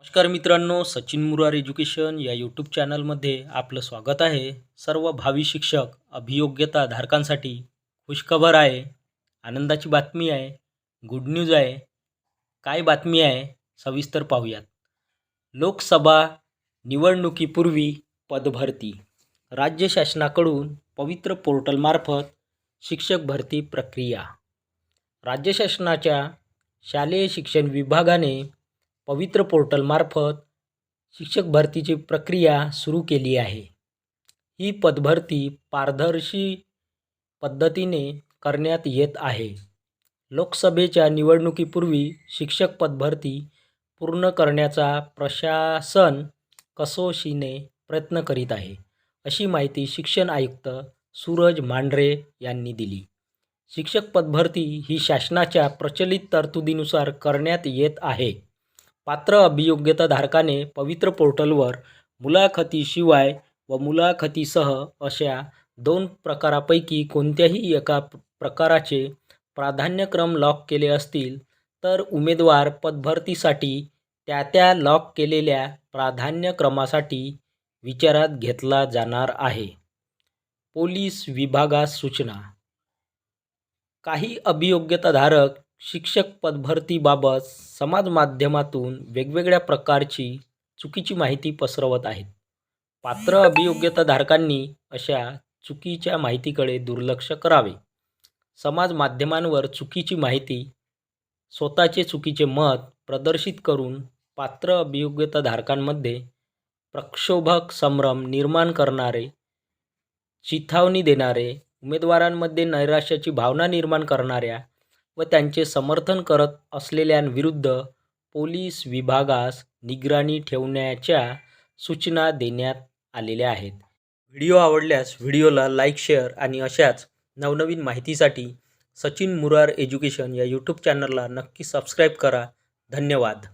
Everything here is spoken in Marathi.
नमस्कार मित्रांनो सचिन मुरार एज्युकेशन या यूट्यूब चॅनलमध्ये आपलं स्वागत आहे. सर्व भावी शिक्षक अभियोग्यता धारकांसाठी खुशखबर आहे आनंदाची बातमी आहे गुड न्यूज आहे. काय बातमी आहे सविस्तर पाहूयात. लोकसभा निवडणुकीपूर्वी पदभरती. राज्य शासनाकडून पवित्र पोर्टलमार्फत शिक्षक भरती प्रक्रिया. राज्य शासनाच्या शालेय शिक्षण विभागाने पवित्र पोर्टलमार्फत शिक्षक भरतीची प्रक्रिया सुरू केली आहे. ही पदभरती पारदर्शी पद्धतीने करण्यात येत आहे. लोकसभेच्या निवडणुकीपूर्वी शिक्षक पदभरती पूर्ण करण्याचा प्रशासन कसोशीने प्रयत्न करीत आहे अशी माहिती शिक्षण आयुक्त सूरज मांढरे यांनी दिली. शिक्षक पदभरती ही शासनाच्या प्रचलित तरतुदीनुसार करण्यात येत आहे. पात्र अभियोग्यताधारकाने पवित्र पोर्टलवर मुलाखतीशिवाय व मुलाखतीसह अशा दोन प्रकारापैकी कोणत्याही एका प्रकाराचे प्राधान्यक्रम लॉक केले असतील तर उमेदवार पदभरतीसाठी त्या त्या लॉक केलेल्या प्राधान्यक्रमासाठी विचारात घेतला जाणार आहे. पोलीस विभागास सूचना. काही अभियोग्यताधारक शिक्षक पदभरतीबाबत समाजमाध्यमातून वेगवेगळ्या प्रकारची चुकीची माहिती पसरवत आहेत. पात्र अभियोग्यताधारकांनी अशा चुकीच्या माहितीकडे दुर्लक्ष करावे. समाज माध्यमांवर चुकीची माहिती स्वतःचे चुकीचे मत प्रदर्शित करून पात्र अभियोग्यताधारकांमध्ये प्रक्षोभक संभ्रम निर्माण करणारे चिथावणी देणारे उमेदवारांमध्ये नैराश्याची भावना निर्माण करणाऱ्या व त्यांचे समर्थन करत असलेल्यांविरुद्ध पोलीस विभागास निगराणी ठेवण्याच्या सूचना देण्यात आलेल्या आहेत. व्हिडिओ आवडल्यास व्हिडिओला लाईक शेअर आणि अशाच नवनवीन माहितीसाठी सचिन मुरार एज्युकेशन या यूट्यूब चॅनलला नक्की सबस्क्राईब करा. धन्यवाद.